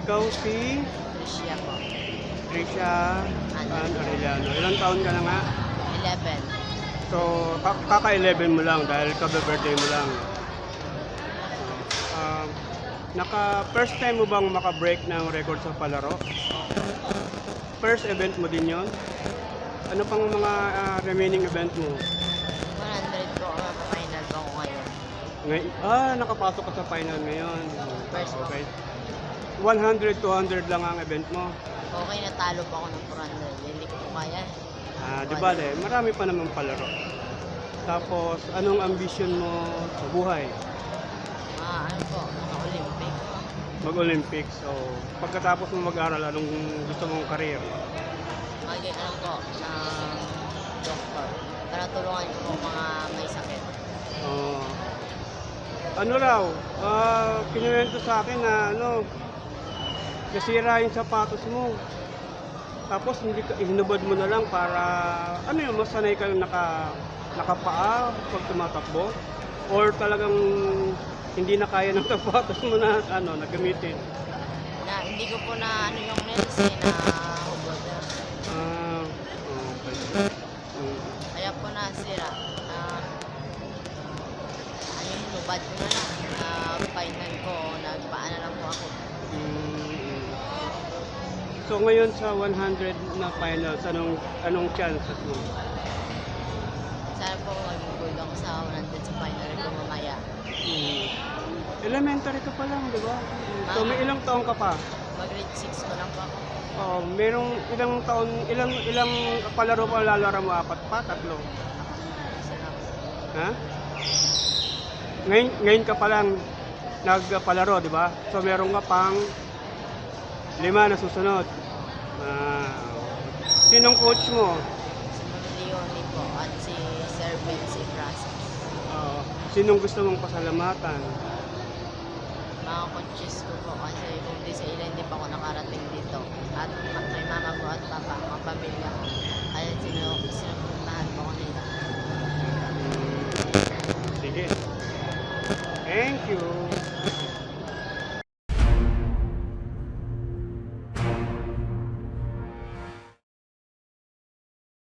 Ikaw si Tricia po. Trisha Ann Arellano. Ilang taon ka na nga? 11. So, ka- kaka-11 mo lang dahil kabe-birthday mo lang. Ah, naka first time mo bang maka-break ng record sa palaro? First event mo din yon? Ano pang mga ah, remaining event mo? 100 po ako final po ako ngayon. Ngay ah, nakapasok ka sa final ngayon. First. Okay. 100, 200 lang ang event mo. Okay, natalo po ako ng 400. Hindi ko kaya. Ah, di ba, le, marami pa naman palaro. Tapos, anong ambisyon mo sa buhay? Ah, ano po, mga Olympic. Mag-Olympics. So, pagkatapos mo mag-aral, anong gusto mong career? Maging ano po, ng doktor. Para tulungan ko po mga may sakit. Oh. ano raw? Ah, kinuwento sa akin na ano, nasira yung sapatos mo. Tapos hindi ka hinubad mo na lang para ano yung masanay ka naka nakapaa pag tumatakbo or talagang hindi na kaya ng sapatos mo na ano na gamitin. Na, hindi ko po na ano yung nails eh, na hubod. Ah, okay. Kaya po nasira. Ah, ano yung hubad ko na lang. So ngayon sa 100 na finals, anong anong chances mo? Sana po maging gold ako sa 100 sa final ko mamaya. Mm. Elementary ka pa lang, di ba? So may ilang taon ka pa? Mag grade 6 ko lang po ako. Oh, merong ilang taon, ilang ilang palaro pa lalaro mo? Apat pa? Tatlo? Isa lang. Ha? Ngayon, ngayon ka pa lang nagpalaro, di ba? So meron ka pang lima na susunod. Ah, sinong coach mo? Si Ma'am Leonie po at si Sir Betsy Brasas. Ah, sinong gusto mong pasalamatan? Mga coaches ko po kasi kung di sa ila hindi pa ako nakarating dito. At kay mama ko at papa, mga pamilya ko. Kaya sino, sinupuntahan po ko nila. Sige. Thank you.